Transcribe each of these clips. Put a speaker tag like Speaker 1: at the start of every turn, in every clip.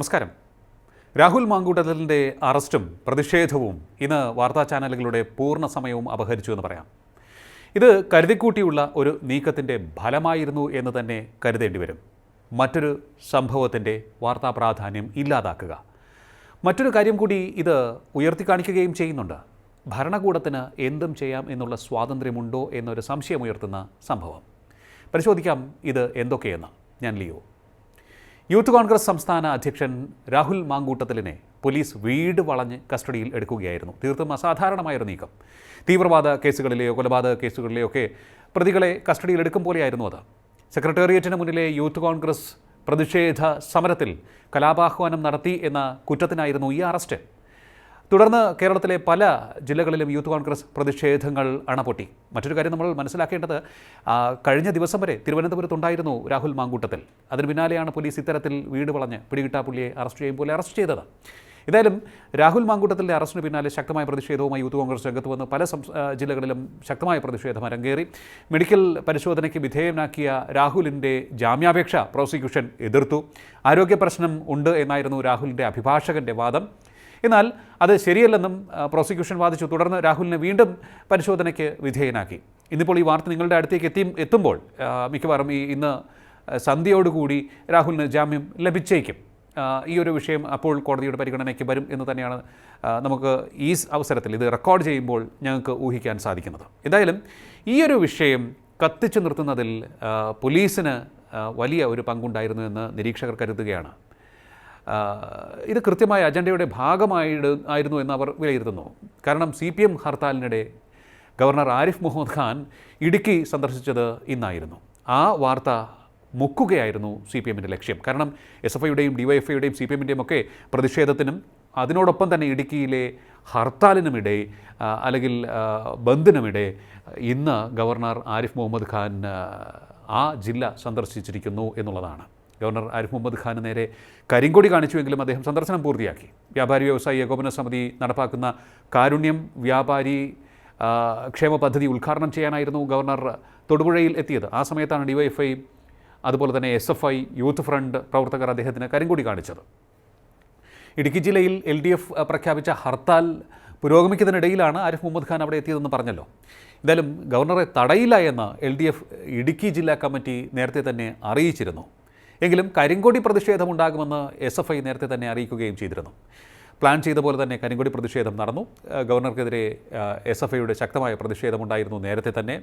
Speaker 1: നമസ്കാരം. രാഹുൽ മാങ്കൂട്ടത്തിന്റെ അറസ്റ്റും പ്രതിഷേധവും ഇന്ന് വാർത്താ ചാനലുകളുടെ പൂർണ സമയവും അപഹരിച്ചു എന്ന് പറയാം. ഇത് കരുതിക്കൂട്ടിയുള്ള ഒരു നീക്കത്തിന്റെ ഫലമായിരുന്നു എന്ന് തന്നെ കരുതേണ്ടി വരും. മറ്റൊരു സംഭവത്തിന്റെ വാർത്താ പ്രാധാന്യം ഇല്ലാതാക്കുക. മറ്റൊരു കാര്യം കൂടി ഇത് ഉയർത്തി കാണിക്കുകയും ചെയ്യുന്നുണ്ട്. ഭരണകൂടത്തിന് എന്തും ചെയ്യാം എന്നുള്ള സ്വാതന്ത്ര്യമുണ്ടോ എന്നൊരു സംശയമുയർത്തുന്ന സംഭവം. പരിശോധിക്കാം ഇത് എന്തൊക്കെയെന്ന്. ഞാൻ ലിയോ. യൂത്ത് കോൺഗ്രസ് സംസ്ഥാന അധ്യക്ഷൻ രാഹുൽ മാങ്കൂട്ടത്തിലിനെ പോലീസ് വീട് വളഞ്ഞ് കസ്റ്റഡിയിൽ എടുക്കുകയായിരുന്നു. തീർത്തും അസാധാരണമായൊരു നീക്കം. തീവ്രവാദ കേസുകളിലെയോ കൊലപാതക കേസുകളിലെയോ ഒക്കെ പ്രതികളെ കസ്റ്റഡിയിൽ എടുക്കും പോലെയായിരുന്നു അത്. സെക്രട്ടേറിയറ്റിന് മുന്നിലെ യൂത്ത് കോൺഗ്രസ് പ്രതിഷേധ സമരത്തിൽ കലാപാഹ്വാനം നടത്തി എന്ന കുറ്റത്തിനായിരുന്നു ഈ അറസ്റ്റ്. തുടർന്ന് കേരളത്തിലെ പല ജില്ലകളിലും യൂത്ത് കോൺഗ്രസ് പ്രതിഷേധങ്ങൾ അണപൊട്ടി. മറ്റൊരു കാര്യം നമ്മൾ മനസ്സിലാക്കേണ്ടത് കഴിഞ്ഞ ദിവസം വരെ തിരുവനന്തപുരത്തുണ്ടായിരുന്നു രാഹുൽ മാങ്കൂട്ടത്തിൽ. അതിന് പിന്നാലെയാണ് പോലീസ് ഇത്തരത്തിൽ വീട് വളഞ്ഞ് പിടികിട്ടാ പുള്ളിയെ അറസ്റ്റ് ചെയ്യും പോലെ അറസ്റ്റ് ചെയ്തത്. ഏതായാലും രാഹുൽ മാങ്കൂട്ടത്തിന്റെ അറസ്റ്റിന് പിന്നാലെ ശക്തമായ പ്രതിഷേധവുമായി യൂത്ത് കോൺഗ്രസ് രംഗത്ത് വന്ന്. പല ജില്ലകളിലും ശക്തമായ പ്രതിഷേധം അരങ്ങേറി. മെഡിക്കൽ പരിശോധനയ്ക്ക് വിധേയനാക്കിയ രാഹുലിന്റെ ജാമ്യാപേക്ഷ പ്രോസിക്യൂഷൻ എതിർത്തു. ആരോഗ്യ പ്രശ്നം ഉണ്ട് എന്നായിരുന്നു രാഹുലിന്റെ അഭിഭാഷകന്റെ വാദം. എന്നാൽ അത് ശരിയല്ലെന്നും പ്രോസിക്യൂഷൻ വാദിച്ചു. തുടർന്ന് രാഹുലിനെ വീണ്ടും പരിശോധനയ്ക്ക് വിധേയനാക്കി. ഇന്നിപ്പോൾ ഈ വാർത്ത നിങ്ങളുടെ അടുത്തേക്ക് എത്തി എത്തുമ്പോൾ മിക്കവാറും ഈ ഇന്ന് സന്ധ്യയോടുകൂടി രാഹുലിന് ജാമ്യം ലഭിച്ചേക്കും. ഈ ഒരു വിഷയം അപ്പോൾ കോടതിയുടെ പരിഗണനയ്ക്ക് വരും എന്ന് തന്നെയാണ് നമുക്ക് ഈ അവസരത്തിൽ ഇത് റെക്കോർഡ് ചെയ്യുമ്പോൾ ഞങ്ങൾക്ക് ഊഹിക്കാൻ സാധിക്കുന്നത്. എന്തായാലും ഈ ഒരു വിഷയം കത്തിച്ചു നിർത്തുന്നതിൽ പോലീസിന് വലിയ ഒരു പങ്കുണ്ടായിരുന്നു എന്ന് നിരീക്ഷകർ കരുതുകയാണ്. ഇത് കൃത്യമായ അജണ്ടയുടെ ഭാഗമായിട്ട് ആയിരുന്നു എന്ന് അവർ വിലയിരുത്തുന്നു. കാരണം സി പി എം ഹർത്താലിനിടെ ഗവർണർ ആരിഫ് മുഹമ്മദ് ഖാൻ ഇടുക്കി സന്ദർശിച്ചത് ഇന്നായിരുന്നു. ആ വാർത്ത മുക്കുകയായിരുന്നു സി പി എമ്മിന്റെ ലക്ഷ്യം. കാരണം എസ് എഫ് ഐയുടെയും ഡി വൈ എഫ് ഐയുടെയും സി പി എമ്മിന്റെയും ഒക്കെ പ്രതിഷേധത്തിനും അതിനോടൊപ്പം തന്നെ ഇടുക്കിയിലെ ഹർത്താലിനുമിടെ അല്ലെങ്കിൽ ബന്ദിനുമിടെ ഇന്ന് ഗവർണർ ആരിഫ് മുഹമ്മദ് ഖാൻ ആ ജില്ല സന്ദർശിച്ചിരിക്കുന്നു എന്നുള്ളതാണ്. ഗവർണർ ആരിഫ് മുഹമ്മദ് ഖാന് നേരെ കരിങ്കൊടി കാണിച്ചുവെങ്കിലും അദ്ദേഹം സന്ദർശനം പൂർത്തിയാക്കി. വ്യാപാരി വ്യവസായി ഏകോപന സമിതി നടപ്പാക്കുന്ന കാരുണ്യം വ്യാപാരി ക്ഷേമ പദ്ധതി ഉദ്ഘാടനം ചെയ്യാനായിരുന്നു ഗവർണർ തൊടുപുഴയിൽ എത്തിയത്. ആ സമയത്താണ് ഡിവൈഎഫ്ഐ അതുപോലെ തന്നെ S F I youth front പ്രവർത്തകർ അദ്ദേഹത്തിന് കരിങ്കൊടി കാണിച്ചത്. ഇടുക്കി ജില്ലയിൽ എൽ ഡി എഫ് പ്രഖ്യാപിച്ച ഹർത്താൽ പുരോഗമിക്കുന്നതിനിടയിലാണ് ആരിഫ് മുഹമ്മദ് ഖാൻ അവിടെ എത്തിയതെന്ന് പറഞ്ഞല്ലോ. എന്തായാലും ഗവർണറെ തടയില്ല എന്ന് എൽ ഡി എഫ് ഇടുക്കി ജില്ലാ കമ്മിറ്റി നേരത്തെ തന്നെ അറിയിച്ചിരുന്നു. എങ്കിലും കരിങ്കൊടി പ്രതിഷേധമുണ്ടാകുമെന്ന് എസ് എഫ് ഐ നേരത്തെ തന്നെ അറിയിക്കുകയും ചെയ്തിരുന്നു. പ്ലാൻ ചെയ്ത പോലെ തന്നെ കരിങ്കൊടി പ്രതിഷേധം നടന്നു. ഗവർണർക്കെതിരെ എസ് എഫ് ഐയുടെ ശക്തമായ പ്രതിഷേധമുണ്ടായിരുന്നു നേരത്തെ തന്നെ.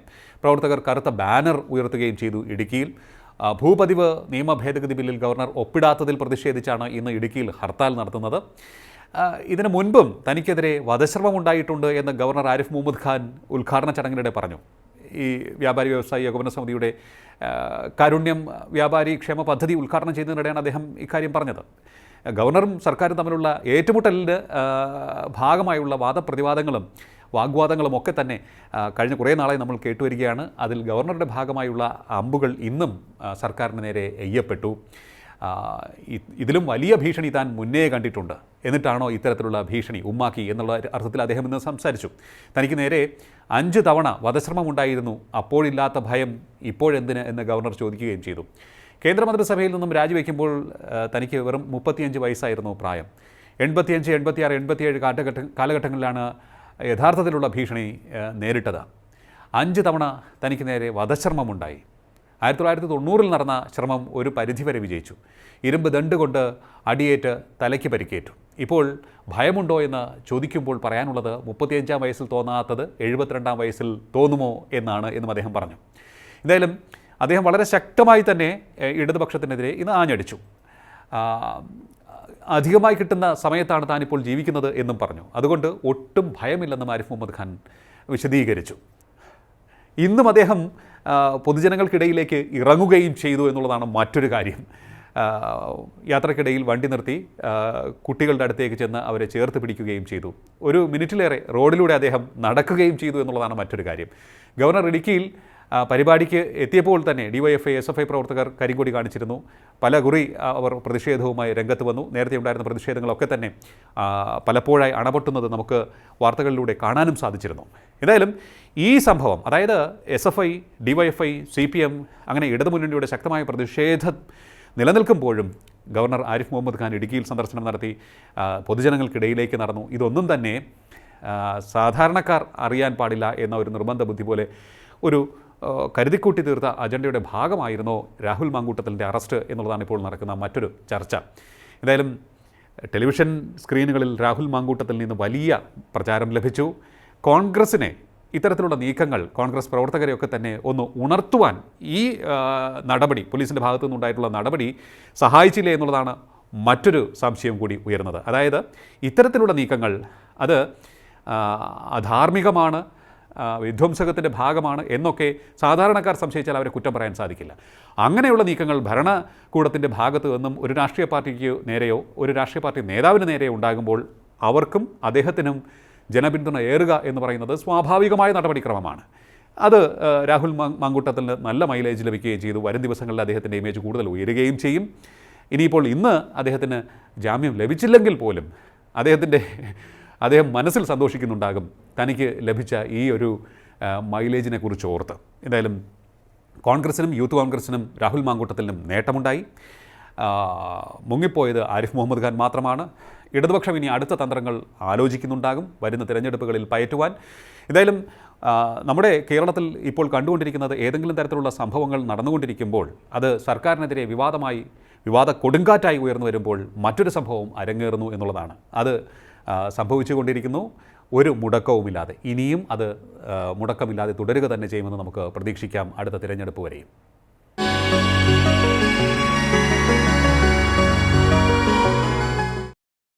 Speaker 1: പ്രവർത്തകർ കറുത്ത ബാനർ ഉയർത്തുകയും ചെയ്തു ഇടുക്കിയിൽ. ഭൂപതിവ് നിയമ ഭേദഗതി ബില്ലിൽ ഗവർണർ ഒപ്പിടാത്തതിൽ പ്രതിഷേധിച്ചാണ് ഇന്ന് ഇടുക്കിയിൽ ഹർത്താൽ നടത്തുന്നത്. ഇതിനു മുൻപും തനിക്കെതിരെ വധശ്രമം ഉണ്ടായിട്ടുണ്ട് എന്ന് ഗവർണർ ആരിഫ് മുഹമ്മദ് ഖാൻ ഉദ്ഘാടന ചടങ്ങിനിടെ പറഞ്ഞു. ഈ വ്യാപാരി വ്യവസായി ഏകോപന സമിതിയുടെ കാരുണ്യം വ്യാപാരി ക്ഷേമ പദ്ധതി ഉദ്ഘാടനം ചെയ്യുന്നതിനിടെയാണ് അദ്ദേഹം ഇക്കാര്യം പറഞ്ഞത്. ഗവർണറും സർക്കാരും തമ്മിലുള്ള ഏറ്റുമുട്ടലിന്റെ ഭാഗമായുള്ള വാദപ്രതിവാദങ്ങളും വാഗ്വാദങ്ങളും ഒക്കെ തന്നെ കഴിഞ്ഞ കുറേ നാളായി നമ്മൾ കേട്ടുവരികയാണ്. അതിൽ ഗവർണറുടെ ഭാഗമായുള്ള അമ്പുകൾ ഇന്നും സർക്കാരിന് നേരെ എയ്യപ്പെട്ടു. ഇതിലും വലിയ ഭീഷണി താൻ മുന്നേ കണ്ടിട്ടുണ്ട്. എന്നിട്ടാണോ ഇത്തരത്തിലുള്ള ഭീഷണി ഉമ്മാക്കി എന്നുള്ള അർത്ഥത്തിൽ അദ്ദേഹം ഇന്ന് സംസാരിച്ചു. തനിക്ക് നേരെ അഞ്ച് തവണ വധശ്രമമുണ്ടായിരുന്നു. അപ്പോഴില്ലാത്ത ഭയം ഇപ്പോഴെന്തിന് എന്ന് ഗവർണർ ചോദിക്കുകയും ചെയ്തു. കേന്ദ്രമന്ത്രിസഭയിൽ നിന്നും രാജിവെക്കുമ്പോൾ തനിക്ക് വെറും മുപ്പത്തിയഞ്ച് വയസ്സായിരുന്നു പ്രായം. എൺപത്തിയഞ്ച് എൺപത്തിയാറ് എൺപത്തിയേഴ് കാലഘട്ട കാലഘട്ടങ്ങളിലാണ് യഥാർത്ഥത്തിലുള്ള ഭീഷണി നേരിട്ടത്. അഞ്ച് തവണ തനിക്ക് നേരെ വധശ്രമമുണ്ടായി. ആയിരത്തി തൊള്ളായിരത്തി തൊണ്ണൂറിൽ നടന്ന ശ്രമം ഒരു പരിധിവരെ വിജയിച്ചു. ഇരുമ്പ് ദണ്ട് കൊണ്ട് അടിയേറ്റ് തലയ്ക്ക് പരിക്കേറ്റു. ഇപ്പോൾ ഭയമുണ്ടോ എന്ന് ചോദിക്കുമ്പോൾ പറയാനുള്ളത് മുപ്പത്തിയഞ്ചാം വയസ്സിൽ തോന്നാത്തത് എഴുപത്തിരണ്ടാം വയസ്സിൽ തോന്നുമോ എന്നാണ് എന്നും അദ്ദേഹം പറഞ്ഞു. എന്തായാലും അദ്ദേഹം വളരെ ശക്തമായി തന്നെ ഇടതുപക്ഷത്തിനെതിരെ ഇന്ന് ആഞ്ഞടിച്ചു. അധികമായി കിട്ടുന്ന സമയത്താണ് താനിപ്പോൾ ജീവിക്കുന്നത് എന്നും പറഞ്ഞു. അതുകൊണ്ട് ഒട്ടും ഭയമില്ലെന്ന് ആരിഫ് മുഹമ്മദ് ഖാൻ വിശദീകരിച്ചു. ഇന്നും അദ്ദേഹം പൊതുജനങ്ങൾക്കിടയിലേക്ക് ഇറങ്ങുകയും ചെയ്തു എന്നുള്ളതാണ് മറ്റൊരു കാര്യം. യാത്രക്കിടയിൽ വണ്ടി നിർത്തി കുട്ടികളുടെ അടുത്തേക്ക് ചെന്ന് അവരെ ചേർത്ത് പിടിക്കുകയും ചെയ്തു. ഒരു മിനിറ്റിലേറെ റോഡിലൂടെ അദ്ദേഹം നടക്കുകയും ചെയ്തു എന്നുള്ളതാണ് മറ്റൊരു കാര്യം. ഗവർണർ ഇടുക്കിയിൽ പരിപാടിക്ക് എത്തിയപ്പോൾ തന്നെ ഡിവൈഎഫ്ഐ എസ് എഫ് ഐ പ്രവർത്തകർ കരിങ്കൊടി കാണിച്ചിരുന്നു. പല കുറി അവർ പ്രതിഷേധവുമായി രംഗത്ത് വന്നു. നേരത്തെ ഉണ്ടായിരുന്ന പ്രതിഷേധങ്ങളൊക്കെ തന്നെ പലപ്പോഴായി അണപൊട്ടുന്നത് നമുക്ക് വാർത്തകളിലൂടെ കാണാനും സാധിച്ചിരുന്നു. എന്തായാലും ഈ സംഭവം അതായത് S F I DYFI C P M അങ്ങനെ ഇടതുമുന്നണിയുടെ ശക്തമായ പ്രതിഷേധം നിലനിൽക്കുമ്പോഴും ഗവർണർ ആരിഫ് മുഹമ്മദ് ഖാൻ ഇടുക്കിയിൽ സന്ദർശനം നടത്തി പൊതുജനങ്ങൾക്കിടയിലേക്ക് നടന്നു. ഇതൊന്നും തന്നെ സാധാരണക്കാർ അറിയാൻ പാടില്ല എന്ന ഒരു നിർബന്ധ ബുദ്ധി പോലെ ഒരു കരുതിക്കൂട്ടി തീർത്ത അജണ്ടയുടെ ഭാഗമായിരുന്നോ രാഹുൽ മാങ്കൂട്ടത്തിന്റെ അറസ്റ്റ് എന്നുള്ളതാണ് ഇപ്പോൾ നടക്കുന്ന മറ്റൊരു ചർച്ച. എന്തായാലും ടെലിവിഷൻ സ്ക്രീനുകളിൽ രാഹുൽ മാങ്കൂട്ടത്തിൽ നിന്ന് വലിയ പ്രചാരം ലഭിച്ചു. കോൺഗ്രസിനെ ഇത്തരത്തിലുള്ള നീക്കങ്ങൾ കോൺഗ്രസ് പ്രവർത്തകരെയൊക്കെ തന്നെ ഒന്ന് ഉണർത്തുവാൻ ഈ നടപടി പോലീസിന്റെ ഭാഗത്തു നിന്നുണ്ടായിട്ടുള്ള നടപടി സഹായിച്ചില്ല എന്നുള്ളതാണ് മറ്റൊരു സംശയം കൂടി ഉയർന്നത് അതായത് ഇത്തരത്തിലുള്ള നീക്കങ്ങൾ അത് അധാർമികമാണ് വിധ്വംസകത്തിന്റെ ഭാഗമാണ് എന്നൊക്കെ സാധാരണക്കാർ സംശയിച്ചാൽ അവരെ കുറ്റം പറയാൻ സാധിക്കില്ല. അങ്ങനെയുള്ള നീക്കങ്ങൾ ഭരണകൂടത്തിന്റെ ഭാഗത്തു നിന്നും ഒരു രാഷ്ട്രീയ പാർട്ടിക്ക് നേരെയോ ഒരു രാഷ്ട്രീയ പാർട്ടി നേതാവിന് നേരെയോ ഉണ്ടാകുമ്പോൾ അവർക്കും അദ്ദേഹത്തിനും ജനപിന്തുണ ഏറുക എന്ന് പറയുന്നത് സ്വാഭാവികമായ നടപടിക്രമമാണ്. അത് രാഹുൽ മാങ്കൂട്ടത്തിന് നല്ല മൈലേജ് ലഭിക്കുകയും ചെയ്തു. വരും ദിവസങ്ങളിൽ അദ്ദേഹത്തിന്റെ ഇമേജ് കൂടുതൽ ഉയരുകയും ചെയ്യും. ഇനിയിപ്പോൾ ഇന്ന് അദ്ദേഹത്തിന് ജാമ്യം ലഭിച്ചില്ലെങ്കിൽ പോലും അദ്ദേഹത്തിന്റെ അദ്ദേഹം മനസ്സിൽ സന്തോഷിക്കുന്നുണ്ടാകും തനിക്ക് ലഭിച്ച ഈ ഒരു മൈലേജിനെ കുറിച്ച് ഓർത്ത്. എന്തായാലും കോൺഗ്രസിനും യൂത്ത് കോൺഗ്രസിനും രാഹുൽ മാങ്കൂട്ടത്തിനും നേട്ടമുണ്ടായി. മുങ്ങിപ്പോയത് ആരിഫ് മുഹമ്മദ് ഖാൻ മാത്രമാണ്. ഇടതുപക്ഷം ഇനി അടുത്ത തന്ത്രങ്ങൾ ആലോചിക്കുന്നുണ്ടാകും. വരുന്ന തിരഞ്ഞെടുപ്പുകളിൽ പയറ്റുവാൻ. എന്തായാലും നമ്മുടെ കേരളത്തിൽ ഇപ്പോൾ കണ്ടുകൊണ്ടിരിക്കുന്നത് ഏതെങ്കിലും തരത്തിലുള്ള സംഭവങ്ങൾ നടന്നുകൊണ്ടിരിക്കുമ്പോൾ അത് സർക്കാരിനെതിരെ വിവാദമായി വിവാദ കൊടുങ്കാറ്റായി ഉയർന്നു വരുമ്പോൾ മറ്റൊരു സംഭവം അരങ്ങേറുന്നു എന്നുള്ളതാണ്. അത് സംഭവിച്ചു സംഭവിച്ചുകൊണ്ടിരിക്കുന്നു. ഒരു മുടക്കവുമില്ലാതെ ഇനിയും അത് മുടക്കമില്ലാതെ തുടരുക തന്നെ ചെയ്യുമെന്ന് നമുക്ക് പ്രതീക്ഷിക്കാം അടുത്ത തിരഞ്ഞെടുപ്പ് വരെയും.